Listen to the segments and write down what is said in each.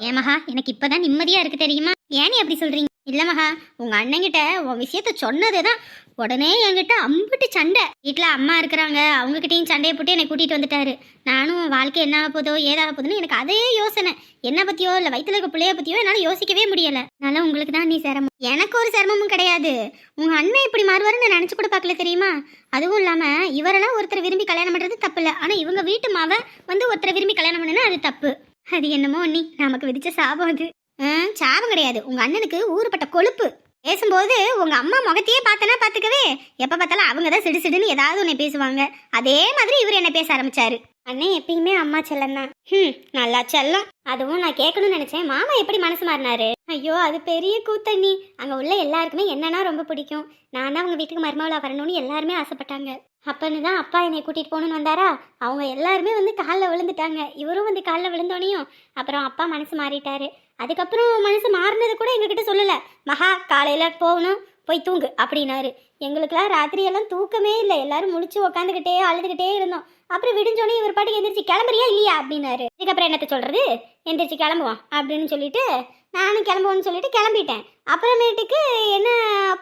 ஏன் மகா எனக்கு இப்பதான் நிம்மதியா இருக்கு தெரியுமா? ஏன் நீ அப்படி சொல்றீங்க? இல்ல மகா உங்க அண்ணங்கிட்ட உன் விஷயத்த சொன்னதுதான் உடனே என்கிட்ட அம்பிட்டு சண்டை. வீட்டுல அம்மா இருக்கிறாங்க அவங்க கிட்டயும் சண்டையை போட்டு என்னை கூட்டிட்டு வந்துட்டாரு. நானும் உன் வாழ்க்கை என்ன ஆக போதோ ஏதாக போகுதுன்னு எனக்கு அதே யோசனை. என்ன பத்தியோ இல்ல வயிற்றுல இருக்க பிள்ளைய பத்தியோ என்னால யோசிக்கவே முடியல. அதனால உங்களுக்கு தான் நீ சிரமம். எனக்கு ஒரு சிரமமும் கிடையாது. உங்க அண்ணன் இப்படி மாறுவாருன்னு நான் நினைச்சு கூட பார்க்கல தெரியுமா? அதுவும் இல்லாம இவரெல்லாம் ஒருத்தர் விரும்பி கல்யாணம் பண்றது தப்பு இல்ல. ஆனா இவங்க வீட்டு மாவை வந்து ஒருத்தரை விரும்பி கல்யாணம் பண்ணுன்னா அது தப்பு. அது என்னமோ நீ நமக்கு விதிச்ச சாபம் அது. சாபம் கிடையாது. உங்க அண்ணனுக்கு ஊறுபட்ட கொழுப்பு. பேசும்போது உங்க அம்மா முகத்தையே பார்த்தனா பார்த்துக்கவே எப்ப பார்த்தாலும் அவங்க தான் சிடு சிடுன்னு ஏதாவது உன்னை பேசுவாங்க. அதே மாதிரி இவர் என்ன பேச ஆரம்பிச்சாரு. அண்ணன் எப்பயுமே அம்மா செல்லம் தான். ம் நல்லா செல்லம். அதுவும் நான் கேட்கணும்னு நினைச்சேன். மாமா எப்படி மனசு மாறினாரு? ஐயோ அது பெரிய கூத்தண்ணி அங்க உள்ள எல்லாருக்குமே என்னன்னா ரொம்ப பிடிக்கும். நான் தான் அவங்க வீட்டுக்கு மருமகளா வரணும்னு எல்லாருமே ஆசைப்பட்டாங்க. அப்பன்னு தான் அப்பா என்னை கூட்டிட்டு போகணும்னு வந்தாரா? அவங்க எல்லாருமே வந்து காலில் விழுந்துட்டாங்க. இவரும் வந்து காலில் விழுந்தோனையும் அப்புறம் அப்பா மனசு மாறிட்டாரு. அதுக்கப்புறம் மனசு மாறினது கூட எங்ககிட்ட சொல்லலை. மகா காலையில் போகணும் போய் தூங்கு அப்படின்னாரு. எங்களுக்கெல்லாம் ராத்திரியெல்லாம் தூக்கமே இல்லை. எல்லாரும் முழிச்சு உக்காந்துக்கிட்டே அழுதுகிட்டே இருந்தோம். அப்புறம் விடிஞ்சோடனே இவர் பாட்டுக்கு எந்திரிச்சு கிளம்புறியா இல்லையா? அப்படின்னாரு. இதுக்கப்புறம் என்னத்தை சொல்கிறது எந்திரிச்சு கிளம்புவோம் அப்படின்னு சொல்லிட்டு நானும் கிளம்புவோன்னு சொல்லிட்டு கிளம்பிட்டேன். அப்புறமேட்டுக்கு என்ன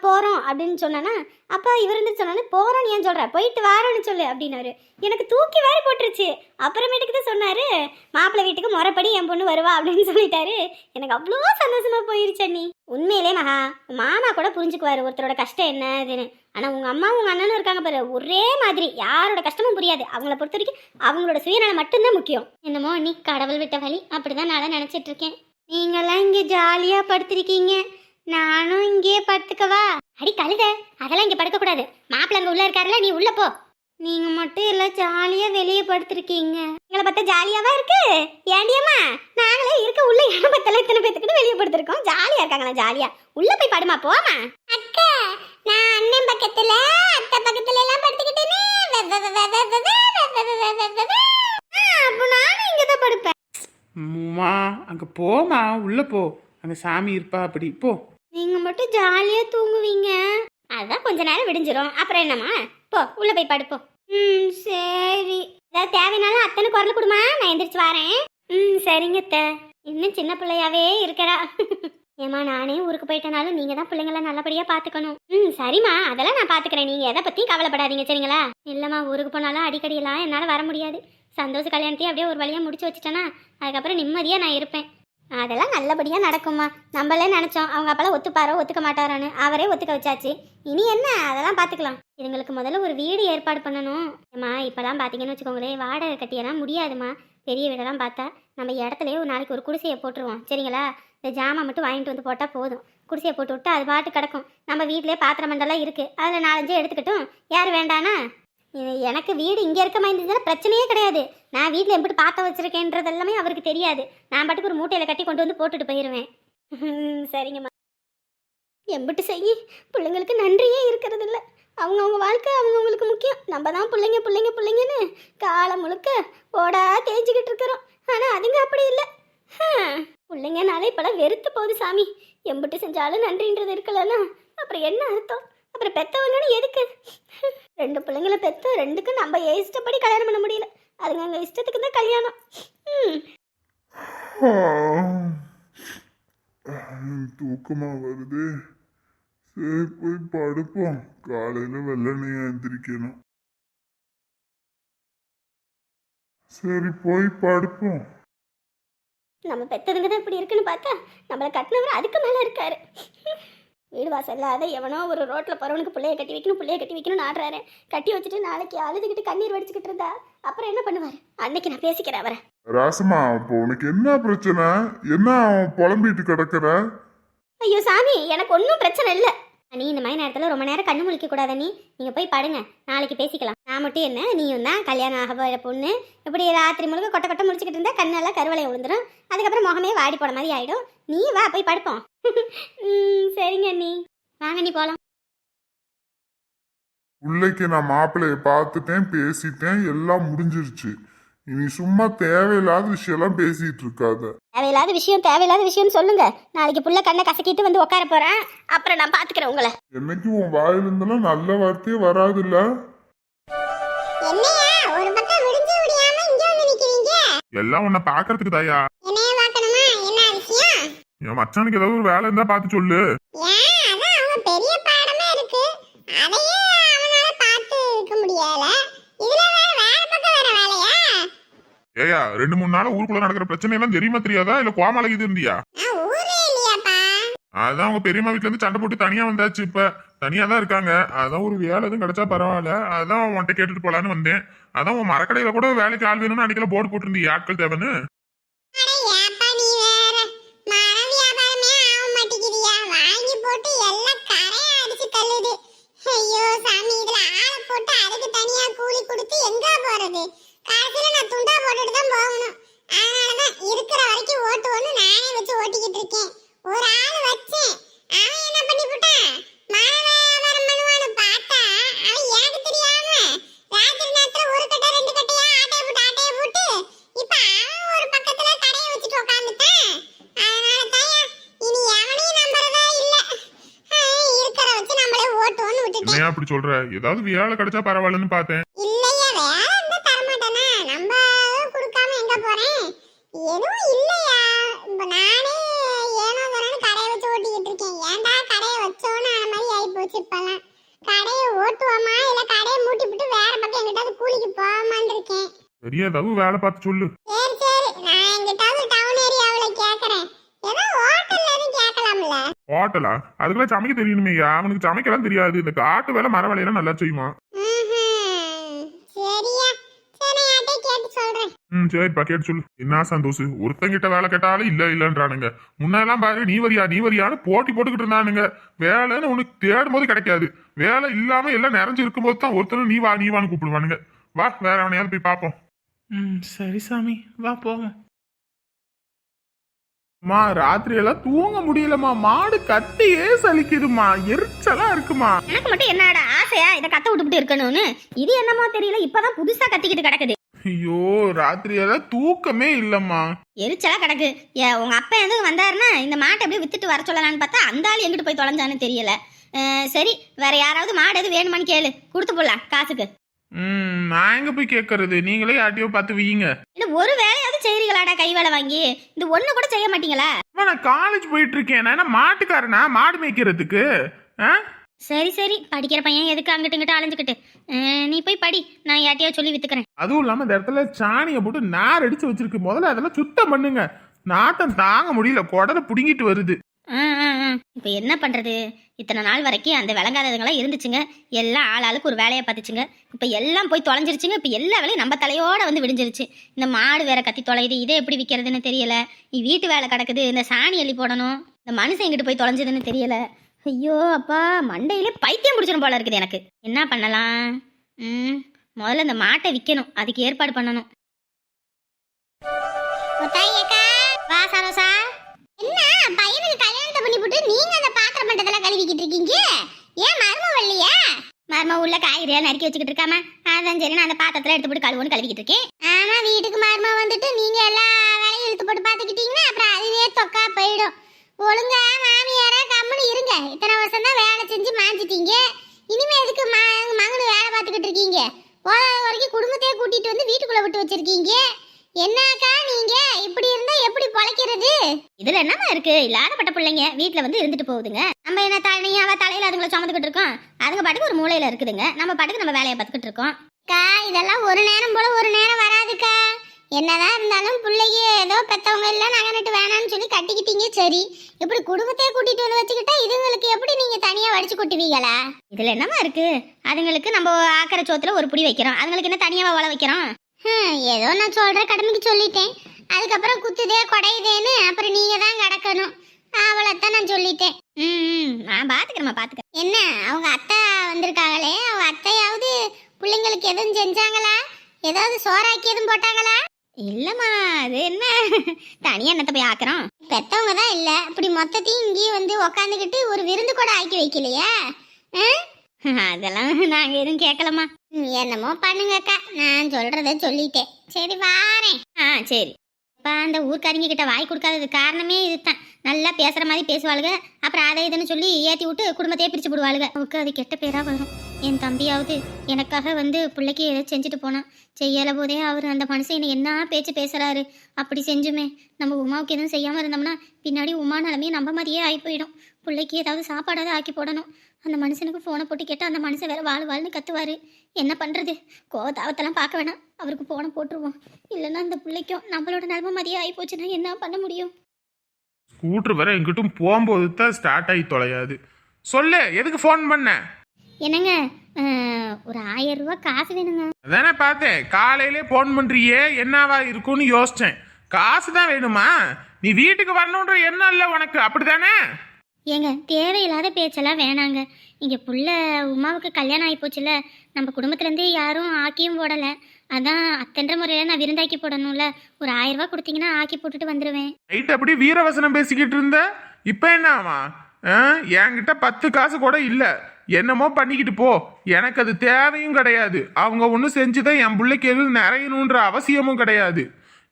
போகிறோம் அப்படின்னு சொன்னேன்னா அப்பா இவர் இருந்து சொன்னானே போகிறோன்னு ஏன் சொல்கிற போயிட்டு வாரோன்னு சொல்லு அப்படின்னாரு. எனக்கு தூக்கி வேறு போட்டுருச்சு. அப்புறமேட்டுக்கு தான் சொன்னார் மாப்பிள்ளை வீட்டுக்கு முறைப்படி என் பொண்ணு வருவா அப்படின்னு சொல்லிட்டாரு. எனக்கு அவ்வளோ சந்தோஷமா போயிருச்சு அண்ணி. உண்மையிலே மகா மாமா கூட புரிஞ்சுக்குவாரு ஒருத்தரோட கஷ்டம் என்ன இதுன்னு ஆனால் உங்கள் அம்மா உங்கள் அண்ணனும் இருக்காங்க பாரு ஒரே மாதிரி. யாரோட கஷ்டமும் புரியாது. அவங்கள பொறுத்த வரைக்கும் அவங்களோட சுயநலம் மட்டும்தான் முக்கியம். என்னமோ நீ கடவுள் விட்ட வழி அப்படிதான் நான் நினச்சிட்ருக்கேன் நீங்களாம் இங்கே ஜாலியாக படுத்திருக்கீங்க. நானும் இங்கேயே படுத்துக்கவா? அடி கழுத அதெல்லாம் இங்கே படுக்கக்கூடாது. மாப்பிள்ளை அங்கே உள்ள இருக்காருல்ல நீ உள்ளே போ. நீங்க மட்டும் எல்லாம் ஜாலியாக வெளியே படுத்திருக்கீங்க. எங்களை பார்த்தா ஜாலியாவா இருக்கு? ஏண்டியம்மா நாங்களே இருக்க உள்ள இடம் பத்தல இத்தனை பேத்துக்கிட்டு வெளியே படுத்திருக்கோம். ஜாலியா இருக்காங்களா ஜாலியாக உள்ளே போய் படுமா போமா அக்கா நான் அண்ணன் பக்கத்துல அத்தை பக்கத்துல எல்லாம் படுத்துக்கிட்டேனே அப்ப நானும் இங்க தான் படுப்பேன் அம்மா அங்க போமா உள்ள போ. அங்க சாமி இருப்பா அப்படி. போ. நீங்க மட்டும் ஜாலியா தூங்குவீங்க. அதான் கொஞ்ச நேரம் விடிஞ்சிரும். அப்புறம் என்னம்மா? போ உள்ள போய் படுப்போம் ம் சரி. ஏதாவது தேவைனாலும் அத்தனை குரல் கொடுமா. நான் எந்திரிச்சு வரேன். ம் சரிங்க அத்தை. இன்னும் சின்ன பிள்ளையாவே இருக்கிறா. ஏமா நானே ஊருக்கு போயிட்டனாலும் நீங்க தான் பிள்ளைங்கள நல்லபடியா பாத்துக்கணும். ம் சரிம்மா. அதெல்லாம் நான் பாத்துக்கிறேன். நீங்க எதை பத்தியும் கவலைப்படாதீங்க சரிங்களா? இல்லம்மா ஊருக்கு போனாலும் அடிக்கடி எல்லாம் என்னால வர முடியாது. சந்தோஷ கல்யாணத்தையும் அப்படியே ஒரு வழியாக முடிச்சு வச்சுட்டேன்னா அதுக்கப்புறம் நிம்மதியாக நான் இருப்பேன். அதெல்லாம் நல்லபடியாக நடக்கும்மா. நம்மளே நினச்சோம் அவங்க அப்பெல்லாம் ஒத்துப்பாரோ ஒத்துக்க மாட்டாரான்னு. அவரே ஒத்துக்க வச்சாச்சு. இனி என்ன? அதெல்லாம் பார்த்துக்கலாம் இதுங்களுக்கு முதல்ல ஒரு வீடு ஏற்பாடு பண்ணணும். ஏம்மா இப்போலாம் பார்த்தீங்கன்னு வச்சுக்கோங்களேன் வாடகை கட்டியெல்லாம் முடியாதும்மா. பெரிய வீடெல்லாம் பார்த்தா நம்ம இடத்துலயே ஒரு நாளைக்கு ஒரு குடிசையை போட்டுருவோம். சரிங்களா? இந்த ஜாமான் மட்டும் வாங்கிட்டு வந்து போட்டால் போதும். குடிசையை போட்டு விட்டு அது பாட்டு கிடக்கும். நம்ம வீட்டிலே பாத்திரம் மண்டெல்லாம் இருக்குது அதில் நாலஞ்சு எடுத்துக்கிட்டும். யார் வேண்டானா? எனக்கு வீடு இங்கே இருக்க மாதிரி இருந்ததுன்னா பிரச்சனையே கிடையாது. நான் வீட்டில் எப்படி பார்க்க வச்சிருக்கேன்றது எல்லாமே அவருக்கு தெரியாது. நான் பாட்டுக்கு ஒரு மூட்டையில் கட்டி கொண்டு வந்து போட்டுட்டு போயிடுவேன் சரிங்கம்மா. எம்பிட்டு செய் பிள்ளைங்களுக்கு நன்றியே இருக்கிறது இல்லை அவங்கவுங்க வாழ்க்கை அவங்கவுங்களுக்கு முக்கியம். நம்ம தான் பிள்ளைங்க பிள்ளைங்க பிள்ளைங்கன்னு காலம் முழுக்க ஓடா தேய்ச்சிக்கிட்டு இருக்கிறோம். ஆனால் அதுங்க அப்படி இல்லை. பிள்ளைங்கனாலே இப்போலாம் வெறுத்து போகுது சாமி. எம்பிட்டு செஞ்சாலும் நன்றின்றது இருக்கலன்னா அப்புறம் என்ன அர்த்தம்? அப்புறம் பெத்தவங்கன்னு எதுக்கு? ரெண்டு பிள்ளைங்கள பெத்த ரெண்டுக்கும் நம்ம இஷ்டப்படி கல்யாணம் பண்ண முடியல. அதுங்க அங்கே இஷ்டத்துக்கு தான் கல்யாணம். தூக்கமா வருது. சரி போய் படுப்போம். காலையில வெள்ளனையா எந்திரிக்கணும். சரி போய் படுப்போம். நம்ம பெத்ததுங்க தான் இப்படி இருக்குன்னு பார்த்தா நம்மளை கட்டினவர் அதுக்கு மேலே இருக்காரு. வீடு வாசல் இல்லாத எவனோ ஒரு ரோட்டில் போகிறவனுக்கு பிள்ளைய கட்டி வைக்கணும் பிள்ளைய கட்டி வைக்கணும்னு ஆடுறாரு. கட்டி வச்சுட்டு நாளைக்கு அழுதுகிட்டு கண்ணீர் வடிச்சுக்கிட்டு இருந்தா அப்புறம் என்ன பண்ணுவார்? அன்னைக்கு நான் பேசிக்கிறேன் அவரை. ராசமா இப்போ உனக்கு என்ன பிரச்சனை? என்ன புலம்பிட்டு கிடக்குற? ஐயோ சாமி எனக்கு ஒன்றும் பிரச்சனை இல்லை. நீ இந்த மாதிரி நேரத்தில் ரொம்ப நேரம் கண்ணு முழிக்க கூடாத நீ நீங்கள் போய் படுங்க. நாளைக்கு பேசிக்கலாம். நான் மட்டும் என்ன நீயும் தான் கல்யாணம் ஆக போகிற பொண்ணு. இப்படி ராத்திரி முழுக்க கொட்டை கொட்டை முடிச்சுக்கிட்டு இருந்தால் கண்ணெல்லாம் கருவலை விழுந்துடும் அதுக்கப்புறம் முகமே வாடி போன மாதிரி ஆகிடும் நீ வா போய் படுப்போம். ம், சரிங்க நீ வாங்க நீ போகலாம் உள்ளைக்கு நான் மாப்பிள்ளைய பார்த்துட்டேன் பேசிட்டேன் எல்லாம் முடிஞ்சிருச்சு. இனி சும்மா தேவையில்லாத விஷயம்லாம் பேசிட்டு இருக்காத. தேவையில்லாத விஷயம் தேவையில்லாத விஷயம்னு சொல்லுங்க. நாளைக்கு புள்ள கண்ணை கசக்கிட்டு வந்து உட்கார போறேன். அப்புறம் நான் பாத்துக்கிறேன் உங்களை. என்னைக்கு உன் வாயிலிருந்தெல்லாம் நல்ல வார்த்தையே வராதுல்ல? என்னையா? ஒரு பக்கம் விடிஞ்சு விடியாம இங்க வந்து நிக்கிறீங்க? எல்லாம் உன்னை பாக்குறதுக்கு தாயா? என்னைய பார்க்கணுமா? என்ன என் மச்சானுக்கு ஏதாவது ஒரு வேலை இருந்தா பார்த்து சொல்லு. ஏன்? அதான் அவங்க பெரிய பாடமே இருக்கு அவனால பார்த்து இருக்க முடியல இதுல வேற வேற பக்கம் வேற வேலையா ஏயா ரெண்டு மூணு நாள் ஊருக்குள்ள நடக்கிற பிரச்சனை எல்லாம் தெரியுமா தெரியாதா? இல்ல கோமாளி இது இருந்தியா? அதான் அவங்க பெரியம்மா வீட்ல இருந்து சண்டை போட்டு தனியா வந்தாச்சு இப்ப. தனியா தான் இருக்காங்க. அதான் ஒரு வேலை எதுவும் கிடைச்சா பரவாயில்ல. அதான் உன்கிட்ட கேட்டுட்டு போலான்னு வந்தேன். அதான் உன் மரக்கடையில கூட வேலைக்கு ஆள் வேணும்னு அன்னைக்கெல்லாம் போர்டு போட்டிருந்தீங்க ஆட்கள் தேவைன்னு? ஐயோ சாமி இதுல ஆளை போட்டு அதுக்கு தனியா கூலி கொடுத்து எங்க போறது? கடைசியில நான் துண்டா போட்டுட்டு தான் போகணும். அதனால தான் இருக்கிற வரைக்கும் ஓட்டுவோன்னு நானே வச்சு ஓட்டிக்கிட்டு இருக்கேன். ஒரு ஆள் வச்சேன். அவன் என்ன பண்ணி போட்டான் மர வியாபாரம் பண்ணுவான்னு பார்த்தா அவன் எனக்கு தெரியாம ராத்திரி நேரத்துல ஒரு கட்டை ரெண்டு கட்டையா ஆட்டையை போட்டு ஆட்டைய போட்டு இப்ப அவன் ஒரு பக்கத்துல கடையை வச்சுட்டு உட்காந்துட்டான் அதனால தான் இனி எவனையும் நம்புறதா இல்ல. இருக்கிற வச்சு நம்மளே ஓட்டுவோன்னு விட்டுட்டேன். என்னையா அப்படி சொல்ற? ஏதாவது வேலை கிடைச்சா பரவாயில்லன்னு பார்த்தேன் இல்லையா வேற இருந்தா தரமாட்டானா நம்ம கொடுக்காம எங்க போறேன் எதுவும் இல்லையா? இப்ப நானே ஏனோ தானே கடையை வச்சு ஓட்டிக்கிட்டு இருக்கேன். ஏன்டா கடையை வச்சோன்னு ஆன மாதிரி ஆகி போச்சு இப்பெல்லாம். கடையை ஓட்டுவோமா? இல்ல கடையை மூட்டி விட்டு வேற பக்கம் எங்கிட்டாவது கூலிக்கு போவோமான்னு இருக்கேன். சரியா ஏதாவது வேலை பார்த்து சொல்லு. சரி சரி. நான் எங்கிட்டாவது டவுன் ஏரியாவுல கேக்குறேன். ஏதோ ஹோட்டல்ல கேட்கலாம்ல ஹோட்டலா? அதுக்கெல்லாம் சமைக்க தெரியணுமேயா? அவனுக்கு சமைக்கலாம் தெரியாது. இந்த காட்டு வேலை மர வேலையெல்லாம் நல்லா செய்யுமா ம்ஹும். சரியா சரி நான் யார்கிட்டயும் கேட்டு சொல்றேன் ம் சரிப்பா கேட்டு சொல்லு. என்ன சந்தோஷ்? ஒருத்தங்கிட்ட வேலை கேட்டாலும் இல்ல இல்லன்றானுங்க. முன்னெல்லாம் பாரு நீ வரியா நீ வரியான்னு போட்டி போட்டுக்கிட்டு இருந்தானுங்க. வேலைன்னு உனக்கு தேடும் போது கிடைக்காது. வேலை இல்லாம எல்லாம் நிறைஞ்சு இருக்கும்போது தான் ஒருத்தனும் நீ வா நீ வான்னு கூப்பிடுவானுங்க. வா வேற அவனையாவது போய் பார்ப்போம் ம் சரி சாமி. வா போவோம். அம்மா ராத்திரி எல்லாம் தூங்க முடியலம்மா. மாடு கத்தியே சலிக்குதுமா எரிச்சலா இருக்குமா எனக்கு மட்டும் என்னடா ஆசையா? இதை கத்த விட்டுக்கிட்டு இருக்கணும்னு. இது என்னமோ தெரியல. இப்பதான் புதுசா கத்திக்கிட்டு கிடக்குது. ஐயோ ராத்திரி எல்லாம் தூக்கமே இல்லம்மா. எரிச்சலா கிடக்கு. ஏ உங்க அப்பா எதுவும் வந்தாருன்னா இந்த மாட்டை அப்படியே வித்துட்டு வர சொல்லலாம்னு பார்த்தா அந்த ஆள் எங்கிட்டு போய் தொலைஞ்சான்னு தெரியல. அஹ், சரி வேற யாராவது மாடு எது வேணுமான்னு கேளு. கொடுத்து போடலாம் காசுக்கு. ம் நான் எங்க போய் கேட்கறது நீங்களே யார்ட்டையோ பார்த்து வீங்க இல்ல ஒரு வேலையாவது செய்றீங்களாடா கை வேலை வாங்கி? இந்த ஒண்ணு கூட செய்ய மாட்டீங்களா? அம்மா, நான் காலேஜ் போயிட்டு இருக்கேன். நான் என்ன மாட்டுக்காரனா? மாடு மேய்க்கிறதுக்கு? ஆ? சரி சரி. படிக்கிற பையன் எதுக்கு அங்கிட்டு இங்கிட்டு அலைஞ்சுக்கிட்டு? நீ போய் படி. நான் யார்ட்டையோ சொல்லி வித்துக்கிறேன். அதுவும் இல்லாம இந்த இடத்துல சாணியை போட்டு நார் அடிச்சு வச்சிருக்கு. முதல்ல அதெல்லாம் சுத்தம் பண்ணுங்க. நாத்தம் தாங்க முடியல. குடலை புடுங்கிட்டு வருது. இப்போ என்ன பண்றது? இத்தனை நாள் வரைக்கும் அந்த விளங்காததுங்களாம் இருந்துச்சுங்க. எல்லாம் ஆள் ஆளுக்கு ஒரு வேலையை பார்த்துச்சுங்க. இப்போ எல்லாம் போய் தொலைஞ்சிருச்சுங்க. இப்போ எல்லா வேலையும் நம்ம தலையோட வந்து விடிஞ்சிருச்சு. இந்த மாடு வேற கத்தி தொலையுது. இதை எப்படி விற்கிறதுன்னு தெரியல. நீ வீட்டு வேலை கிடக்குது. இந்த சாணி அள்ளி போடணும். இந்த மனுஷன் எங்கிட்டு போய் தொலைஞ்சதுன்னு தெரியல. ஐயோ அப்பா மண்டையிலே பைத்தியம் பிடிச்சிடும் போல இருக்குது எனக்கு. என்ன பண்ணலாம்? ம் முதல்ல இந்த மாட்டை விற்கணும் அதுக்கு ஏற்பாடு பண்ணணும். முத்தாயக்கா வா சரோசா. என்ன பையனுக்கு கல்யாணத்தை பண்ணி போட்டு நீங்க அந்த பாத்திரம் மண்டதெல்லாம் கழுவிக்கிட்டு இருக்கீங்க? ஏன் மர்ம வரலையா மரும உள்ள காய்கறியா நறுக்கி வச்சுக்கிட்டு இருக்காம? அதான் சரி நான் அந்த பாத்திரத்துல எடுத்து போட்டு கழுவுன்னு கழுவிக்கிட்டு இருக்கேன். ஆமா வீட்டுக்கு மர்ம வந்துட்டு நீங்க எல்லா வேலையும் இழுத்து போட்டு பாத்துக்கிட்டீங்கன்னா அப்புறம் அதுவே தொக்கா போயிடும். ஒழுங்கா மாமியாரா கம்முன்னு இருங்க. இத்தனை வருஷம் தான் வேலை செஞ்சு மாஞ்சிட்டீங்க. இனிமே எதுக்கு மகனு வேலை பார்த்துக்கிட்டு இருக்கீங்க? போதாத வரைக்கும் குடும்பத்தையே கூட்டிட்டு வந்து வீட்டுக்குள்ள விட்டு வச்சிருக்கீங்க. என்னக்கா நீங்க? இப்படி இருந்தா எப்படி பொழைக்கிறது? இதுல என்னமா இருக்கு? இல்லாதப்பட்ட பிள்ளைங்க வீட்ல வந்து இருந்துட்டு போகுதுங்க. நம்ம என்ன தனியாவா தலையில அதுங்களை சுமந்துக்கிட்டு இருக்கோம். அதுங்க பாட்டுக்கு ஒரு மூலையில இருக்குதுங்க. நம்ம பாட்டுக்கு நம்ம வேலையை பார்த்துக்கிட்டு இருக்கோம். அக்கா இதெல்லாம் ஒரு நேரம் போல ஒரு நேரம் வராதுக்கா. என்னதான் இருந்தாலும் பிள்ளைக்கு ஏதோ பெத்தவங்க இல்ல நகை நட்டு வேணாம்னு சொல்லி கட்டிக்கிட்டீங்க சரி. இப்படி குடும்பத்தையே கூட்டிட்டு வந்து வச்சுக்கிட்டா இதுங்களுக்கு எப்படி நீங்க தனியா வடிச்சு கொட்டுவீங்களா? இதுல என்னமா இருக்கு? அதுங்களுக்கு நம்ம ஆக்கிற சோத்துல ஒரு புடி வைக்கிறோம். அதுங்களுக்கு என்ன தனியாவா வள வைக்கிறோம்? ஏதோ நான் சொல்ற கடமைக்கு சொல்லிட்டேன். அதுக்கப்புறம் குத்துதே குடையுதேன்னு அப்புறம் நீங்க தான் கிடக்கணும். அவ்வளோத்தான் நான் சொல்லிட்டேன். ம் ம், நான் பாத்துக்கிறேம்மா பாத்துக்கிறேன். என்ன அவங்க அத்தை வந்திருக்காங்களே. அவங்க அத்தையாவது பிள்ளைங்களுக்கு எதுவும் செஞ்சாங்களா? ஏதாவது சோறாக்கி எதுவும் போட்டாங்களா? இல்லம்மா அது என்ன? தனியா என்னத்த போய் ஆக்குறோம். பெத்தவங்க தான் இல்ல. இப்படி மொத்தத்தையும் இங்கேயே வந்து உக்காந்துக்கிட்டு ஒரு விருந்து கூட ஆக்கி வைக்கலையா? அதெல்லாம் நாங்க எதுவும் கேட்கலம்மா. ம், என்னமோ பண்ணுங்கக்கா. நான் சொல்றத சொல்லிட்டேன். சரி வாரேன். ஆ சரி. இப்போ அந்த ஊர்க்காரிங்க கிட்ட வாய் கொடுக்காதது காரணமே இதுதான். நல்லா பேசுற மாதிரி பேசுவாளுங்க அப்புறம் அதை இதுன்னு சொல்லி ஏத்தி விட்டு குடும்பத்தையே பிரிச்சு விடுவாளுங்க அவருக்கு அது கெட்ட பேரா வரும். என் தம்பியாவது எனக்காக வந்து பிள்ளைக்கு எதை செஞ்சுட்டு போனான். செய்யல போதே அவர் அந்த மனுஷன் என்ன பேச்சு பேசுறாரு? அப்படி செஞ்சுமே. நம்ம உமாவுக்கு எதுவும் செய்யாமல் இருந்தோம்னா பின்னாடி உமா நிலமையே நம்ம மாதிரியே ஆகி போயிடும். பிள்ளைக்கு ஏதாவது சாப்பாடாவது ஆக்கி போடணும். அந்த மனுஷனுக்கு ஃபோனை போட்டு கேட்டால் அந்த மனுஷன் வேற வாழ் வாழ்னு கத்துவாரு. என்ன பண்ணுறது கோவத்தாவத்தெல்லாம் பார்க்க வேணாம். அவருக்கு ஃபோனை போட்டுருவோம். இல்லைன்னா அந்த பிள்ளைக்கும் நம்மளோட நிலமை மாதிரியே ஆகி போச்சுன்னா என்ன பண்ண முடியும்? ஸ்கூட்ரு வர எங்கிட்டும் போகும்போது தான் ஸ்டார்ட் ஆகி தொலையாது. சொல்லு எதுக்கு ஃபோன் பண்ண? என்னங்க? ஒரு ஆயிரம் ரூபாய் காசு வேணுங்க. அதானே பார்த்தேன். காலையிலே ஃபோன் பண்றியே என்னவா இருக்கும்னு யோசிச்சேன். காசு தான் வேணுமா? நீ வீட்டுக்கு வரணுன்ற எண்ணம் இல்லை உனக்கு. அப்படிதானே ஏங்க தேவையில்லாத பேச்செல்லாம் வேணாங்க. இங்கே புள்ள உமாவுக்கு கல்யாணம் ஆகி போச்சுல நம்ம குடும்பத்துலேருந்தே யாரும் ஆக்கியும் போடலை. அதான் அத்தன்ற முறையில் நான் விருந்தாக்கி போடணும்ல. ஒரு ஆயிரம் ரூபாய் கொடுத்தீங்கன்னா ஆக்கி போட்டுட்டு வந்துடுவேன் நைட் அப்படி வீரவசனம் பேசிக்கிட்டு இருந்த? இப்போ என்னவா ஆ, என்கிட்ட பத்து காசு கூட இல்லை. என்னமோ பண்ணிக்கிட்டு போ. எனக்கு அது தேவையும் கிடையாது. அவங்க ஒன்றும் செஞ்சுதான் என் பிள்ளைக்கு எதுவும் நிறையணுன்ற அவசியமும் கிடையாது.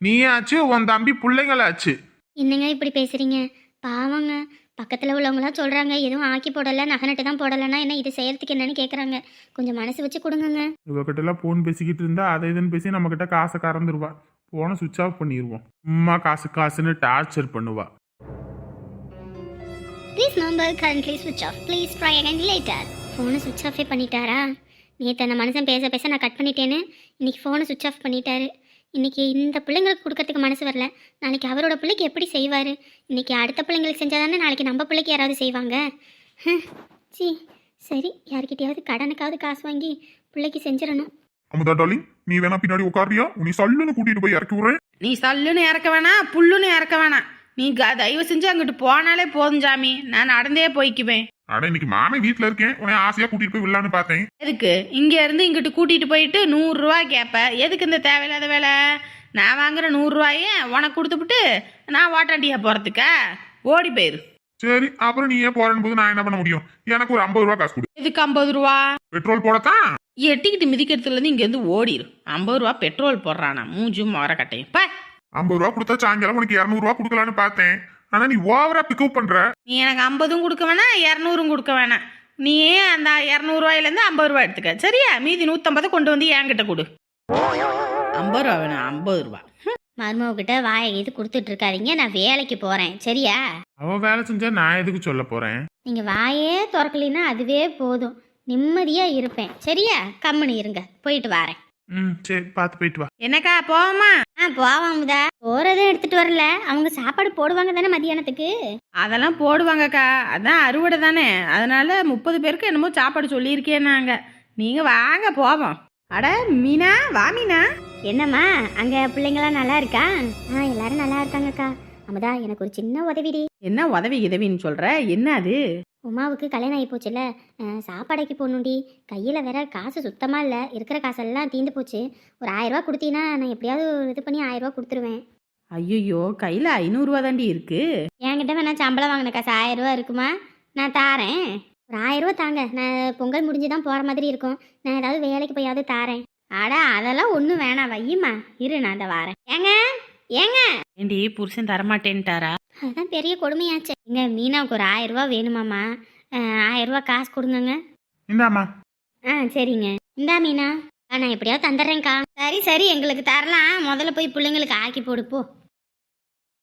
நீயாச்சு உன் தம்பி பிள்ளைங்களாச்சு. என்னங்க இப்படி பேசுகிறீங்க பாவங்க. பக்கத்தில் உள்ளவங்களாம் சொல்கிறாங்க எதுவும் ஆக்கி போடலை நகை தான் போடலைன்னா என்ன இது செய்யறதுக்கு என்னன்னு கேட்குறாங்க கொஞ்சம் மனசு வச்சு கொடுங்கங்க. இவகிட்ட எல்லாம் ஃபோன் பேசிக்கிட்டு இருந்தா அதை இதுன்னு பேசி நம்ம கிட்ட காசை கறந்துருவா. போனை சுவிச் ஆஃப் பண்ணிடுவோம் அம்மா காசு காசுன்னு டார்ச்சர் பண்ணுவா. ப்ளீஸ் நம்பர் கரண்ட்லி ஸ்விட்ச் off please try again later ஃபோனை சுவிட்ச் ஆஃபே பண்ணிட்டாரா? நேற்று அந்த மனுஷன் பேச பேச நான் கட் பண்ணிட்டேன்னு இன்னைக்கு ஃபோனை சுவிட்ச் ஆஃப் பண்ணிட்டாரு. இன்னைக்கு இந்த பிள்ளைங்களுக்கு கொடுக்கறதுக்கு மனசு வரல. நாளைக்கு அவரோட பிள்ளைக்கு எப்படி செய்வார்? இன்னைக்கு அடுத்த பிள்ளைங்களுக்கு செஞ்சால் தானே நாளைக்கு நம்ம பிள்ளைக்கு யாராவது செய்வாங்க? சீ சரி யார்கிட்டயாவது கடனுக்காவது காசு வாங்கி பிள்ளைக்கு செஞ்சிடணும். அமுதா டார்லிங் நீ வேணா பின்னாடி உட்காரியா உன்னை சல்லுன்னு கூட்டிட்டு போய் இறக்கி விடுறேன். நீ சல்லுன்னு இறக்க வேணாம் புல்லுன்னு இறக்க வேணாம். நீ தயவு செஞ்சு அங்கிட்டு போனாலே போதும் சாமி. நான் நடந்தே போய்க்குவேன். அட இன்னைக்கு மாமே வீட்ல இருக்கேன். உன்னை ஆசையா கூட்டிட்டு போய் விடலான்னு பார்த்தேன். எதுக்கு? இங்க இருந்து இங்கிட்டு கூட்டிட்டு போயிட்டு நூறுரூவா கேட்ப எதுக்கு இந்த தேவையில்லாத வேலை? நான் வாங்குற நூறுரூவாயே உனக்கு கொடுத்துப்புட்டு நான் ஓட்டாண்டியா போறதுக்கா? ஓடி போயிரு. சரி அப்புறம் நீ ஏன் போறேன்னு போது நான் என்ன பண்ண முடியும்? எனக்கு ஒரு ஐம்பது ரூபா காசு கொடு. எதுக்கு ஐம்பது ரூபா? பெட்ரோல் போடத்தான். எட்டிக்கிட்டு மிதிக்கிறதுலேருந்து இங்கேருந்து ஓடிரு. ஐம்பது ரூபா பெட்ரோல் போடுறானா. மூஞ்சும் மர கட்டையும். பா. ஐம்பது ரூபா கொடுத்தா சாயங்காலம் உனக்கு இரநூறுவா கொடுக்கலான்னு பார்த்தேன். ஆனா நீ ஓவரா பிக்கப் பண்ற. நீ எனக்கு ஐம்பதும் கொடுக்க வேணாம் இரநூறும் கொடுக்க வேணாம் நீ அந்த இரநூறுவாயிலேருந்து ஐம்பது ரூபா எடுத்துக்க. சரியா? மீதி நூற்றம்பதை கொண்டு வந்து என்கிட்ட கொடு. ஐம்பது ரூபா வேணும் ஐம்பது ரூபா. மருமகிட்ட வாயை இது கொடுத்துட்டு இருக்காதீங்க நான் வேலைக்கு போகிறேன் சரியா? அவ வேலை செஞ்சா நான் எதுக்கு சொல்ல போறேன்? நீங்கள் வாயே திறக்கலைன்னா அதுவே போதும். நிம்மதியாக இருப்பேன். சரியா? கம்முனு இருங்க. போயிட்டு வரேன். ம் சரி பார்த்து போயிட்டு வா. என்னக்கா போவோமா? ஆ போவாமுதா போகிறதும் எடுத்துகிட்டு வரல. அவங்க சாப்பாடு போடுவாங்க தானே மதியானத்துக்கு? அதெல்லாம் போடுவாங்கக்கா. அதான் அறுவடை தானே. அதனால முப்பது பேருக்கு என்னமோ சாப்பாடு சொல்லியிருக்கேன் நாங்கள் நீங்கள் வாங்க போவோம். அட மீனா வா மீனா. என்னம்மா அங்கே பிள்ளைங்களாம் நல்லா இருக்கா? ஆ எல்லாரும் நல்லா இருக்காங்கக்கா. அமுதா எனக்கு ஒரு சின்ன உதவிடி. என்ன உதவி உதவின்னு சொல்கிற என்ன அது? உமாவுக்கு கல்யாணம் ஆகி போச்சுல அஹ், சாப்பாடைக்கு போகணுண்டி கையில் வேற காசு சுத்தமாக இல்லை. இருக்கிற காசெல்லாம் தீந்து போச்சு. ஒரு ஆயிரரூவா கொடுத்தீங்கன்னா நான் எப்படியாவது இது பண்ணி ஆயிரரூவா கொடுத்துருவேன். ஐயோ கையில் ஐநூறுரூவா தாண்டி இருக்கு. என்கிட்ட வேணா சம்பளம் வாங்கின காசு ஆயிரரூவா இருக்குமா? நான் தாரேன். ஒரு ஆயிரரூவா தாங்க. நான் பொங்கல் முடிஞ்சு தான் போகிற மாதிரி இருக்கும். நான் ஏதாவது வேலைக்கு போயாவது தாரேன். அட அதெல்லாம் ஒன்றும் வேணாம். வையுமா இரு நான் அதை வாரேன். ஏங்க? ஏங்க? ஏண்டி புருஷன் தரமாட்டேன்ட்டாரா? அதுதான் பெரிய கொடுமையாச்சு. எங்க மீனாவுக்கு ஒரு ஆயிரரூவா வேணுமாம்மா. அஹ், ஆயிரரூவா காசு கொடுங்கங்க. இந்தாம்மா. ஆ சரிங்க. இந்தா மீனா. ஆ, நான் எப்படியாவது தந்துடுறேன்க்கா. சரி சரி எங்களுக்கு தரலாம். முதல்ல போய் பிள்ளைங்களுக்கு ஆக்கி போடு போ.